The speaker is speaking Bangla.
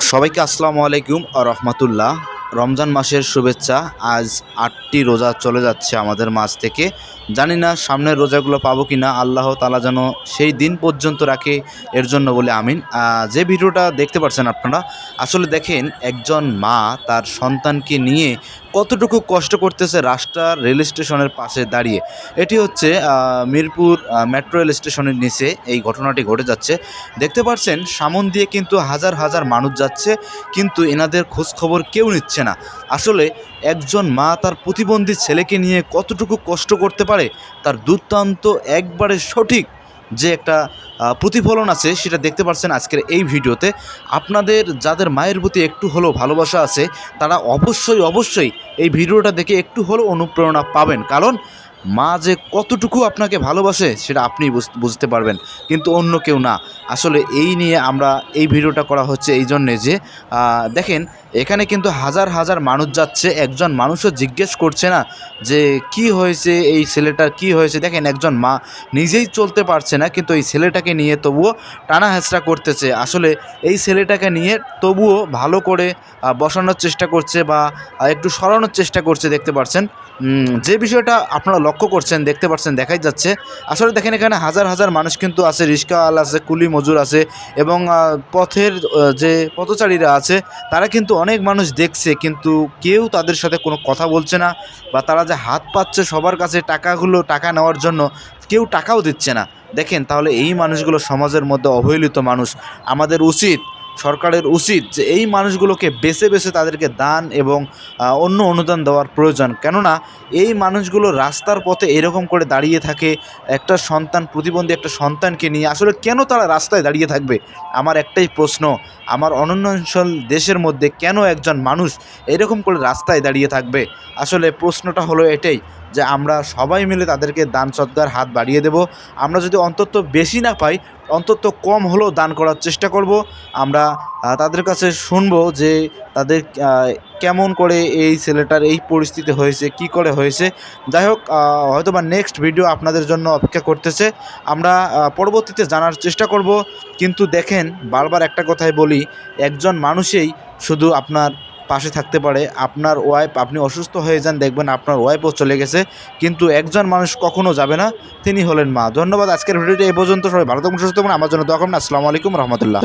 সবাইকে আসসালামু আলাইকুম আ রহমতুল্লাহ। রমজান মাসের শুভেচ্ছা আজ আটটি রোজা চলে যাচ্ছে আমাদের মাছ থেকে। জানি না সামনের রোজাগুলো পাবো কি না আল্লাহ তালা যেন সেই দিন পর্যন্ত রাখে এর জন্য বলে আমিন। যে ভিডিওটা দেখতে পাচ্ছেন আপনারা, আসলে দেখেন একজন মা তার সন্তানকে নিয়ে কতটুকু কষ্ট করতেছে রাস্তার রেল স্টেশনের পাশে দাঁড়িয়ে। এটি হচ্ছে মিরপুর মেট্রো রেল স্টেশনের নিচে এই ঘটনাটি ঘটে যাচ্ছে। দেখতে পাচ্ছেন সামন দিয়ে কিন্তু হাজার হাজার মানুষ যাচ্ছে, কিন্তু এনাদের খোঁজ খবর কেউ নিচ্ছে না। আসলে একজন মা তার প্রতিবন্ধী ছেলেকে নিয়ে কতটুকু কষ্ট করতে পারে তার দুর্দান্ত একবারে সঠিক যে একটা প্রতিফলন আছে সেটা দেখতে পাচ্ছেন আজকের এই ভিডিওতে। আপনাদের যাদের মায়ের প্রতি একটু হলেও ভালোবাসা আছে, তারা অবশ্যই অবশ্যই এই ভিডিওটা দেখে একটু হলেও অনুপ্রেরণা পাবেন। কারণ মা যে কতটুকু আপনাকে ভালোবাসে, সেটা আপনি বুঝ- বুঝতে পারবেন। কিন্তু অন্য কেউ না। আসলে এই নিয়ে আমরা এই ভিডিওটা করা হচ্ছে এই জন্যে যে দেখেন, এখানে কিন্তু হাজার হাজার মানুষ যাচ্ছে, একজন মানুষও জিজ্ঞেস করছে না যে, কি হয়েছে? এই ছেলেটার কি হয়েছে? দেখেন, একজন মা নিজেই চলতে পারছে না, কিন্তু এই ছেলেটাকে নিয়ে তবুও টানা হেঁচড়া করতেছে। আসলে এই ছেলেটাকে নিয়ে তবুও ভালো করে বসানোর চেষ্টা করছে বা একটু সরানোর চেষ্টা করছে, দেখতে পাচ্ছেন যে বিষয়টা আপনারা লক্ষ্য করছেন, দেখতে পাচ্ছেন, দেখাই যাচ্ছে। আসলে দেখেন এখানে হাজার হাজার মানুষ কিন্তু আছে রিক্সাওয়াল আছে, কুলি মজুর আছে এবং পথের যে পথচারীরা আছে, তারা কিন্তু অনেক মানুষ দেখছে, কিন্তু কেউ তাদের সাথে কোনো কথা বলছে না বা তারা যে হাত পাচ্ছে সবার কাছে টাকাগুলো, টাকা নেওয়ার জন্য, কেউ টাকাও দিচ্ছে না। দেখেন তাহলে এই মানুষগুলো সমাজের মধ্যে অবহেলিত মানুষ। আমাদের উচিত সরকারের উচিত যে এই মানুষগুলোকে বেছে বেছে তাদেরকে দান এবং অন্য অনুদান দেওয়ার প্রয়োজন। কেননা এই মানুষগুলো রাস্তার পথে এরকম করে দাঁড়িয়ে থাকে, একটা সন্তান প্রতিবন্ধী একটা সন্তানকে নিয়ে। আসলে কেন তারা রাস্তায় দাঁড়িয়ে থাকবে? আমার একটাই প্রশ্ন, আমার অনন্যাঞ্চল দেশের মধ্যে কেন একজন মানুষ এরকম করে রাস্তায় দাঁড়িয়ে থাকবে? আসলে প্রশ্নটা হলো এটাই যে আমরা সবাই মিলে তাদেরকে দান সদ্গার হাত বাড়িয়ে দেব। আমরা যদি অন্তত বেশি না পাই, অন্তত কম হলেও দান করার চেষ্টা করব। আমরা তাদের কাছে শুনব যে তাদের কেমন করে এই ছেলেটার এই পরিস্থিতি হয়েছে, কি করে হয়েছে। যাই হোক হয়তো বা নেক্সট ভিডিও আপনাদের জন্য অপেক্ষা করতেছে। আমরা পরবর্তীতে জানার চেষ্টা করব। কিন্তু দেখেন, বারবার একটা কথাই বলি, একজন মানুষেই শুধু আপনার পাশে থাকতে পারে। আপনার ওয়াইফ আপনি অসুস্থ হয়ে যান, দেখবেন আপনার ওয়াইফও চলে গেছে। কিন্তু একজন মানুষ কখনো যাবে না, তিনি হলেন মা। ধন্যবাদ, আজকের ভিডিওটি এই পর্যন্ত। সবাই ভালো থাকুন, সুস্থ থাকুন। আমার জন্য দোয়া করবেন। আসসালামু আলাইকুম রহমতুল্লাহ।